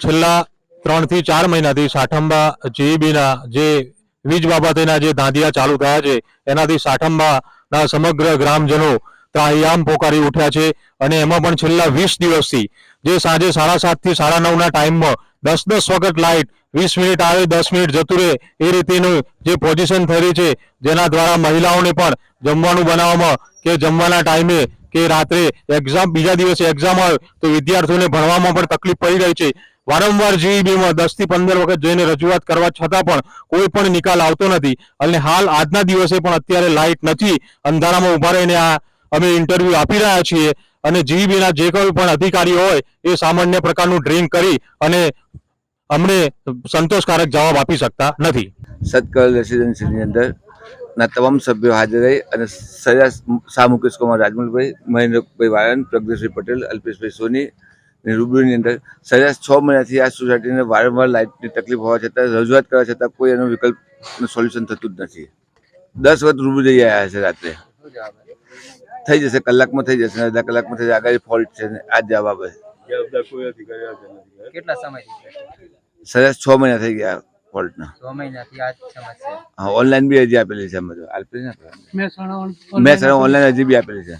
છેલ્લા ત્રણથી ચાર મહિનાથી સાઠંબા જીઈબીના જે વીજ બાબતેના જે ધાંધિયા ચાલુ થયા છે, એનાથી સાઠંબાના સમગ્ર ગ્રામજનો ત્રાહિયામ પોકારી ઉઠ્યા છે અને એમાં પણ છેલ્લા વીસ દિવસથી જે સાંજે સાડા સાતથી સાડા નવના ટાઈમમાં દસ દસ વખત લાઇટ વીસ મિનિટ આવે દસ મિનિટ જતું રહે, એ રીતેનું જે પોઝિશન થઈ રહી છે, જેના દ્વારા મહિલાઓને પણ જમવાનું બનાવવામાં કે જમવાના ટાઈમે કે રાત્રે એક્ઝામ બીજા દિવસે એક્ઝામ આવે તો વિદ્યાર્થીઓને ભણવામાં પણ તકલીફ પડી રહી છે. વારંવાર જીઈબીમાં દસથી પંદર વખત જઈને રજૂઆત કરવા છતાં પણ કોઈ પણ નિકાલ આવતો નથી. અને હાલ આજના દિવસે પણ અત્યારે લાઇટ નથી. અંધારામાં ઊભા રહીને આ અમે ઇન્ટરવ્યુ આપી રહ્યા છીએ. અને જીઈબીના જે કોઈ પણ અધિકારી હોય એ સામાન્ય પ્રકારનું ડ્રિંક કરી અને અમને સંતોષકારક જવાબ આપી શકતા નથી. સતકલ રેસિડેન્સીની અંદર ના તમામ સભ્યો હાજર રહી અને સજા શાહ મુકેશ કુમાર રાજમલભાઈ, મહેન્દ્રભાઈ વાયન પ્રજ્ઞેશભાઈ પટેલ, અલ્પેશભાઈ સોની અને રૂબરૂની અંદર સરેરાશ છ મહિનાથી આ સોસાયટીને વારંવાર લાઇટની તકલીફ હોવા છતાં રજૂઆત કરવા છતાં કોઈ એનો વિકલ્પનું સોલ્યુશન થતું જ નથી. દસ વખત રૂબરૂ જઈ આવ્યા છે રાત્રે. થઈ જશે કલાકમાં થઈ જશે અડધા કલાકમાં થઈ જશે આગળ ફોલ્ટ છે આ જ જવાબ આવે કેટલા સમયથી સજા છ મહિના થઈ ગયા ફોલ્ટના. છ મહિનાથી આ સમસ્યા હા ઓનલાઈન બી અરજી આપેલી છે અમે તો આપેલી ને? મેં સર ઓનલાઈન અરજી બી આપેલી છે.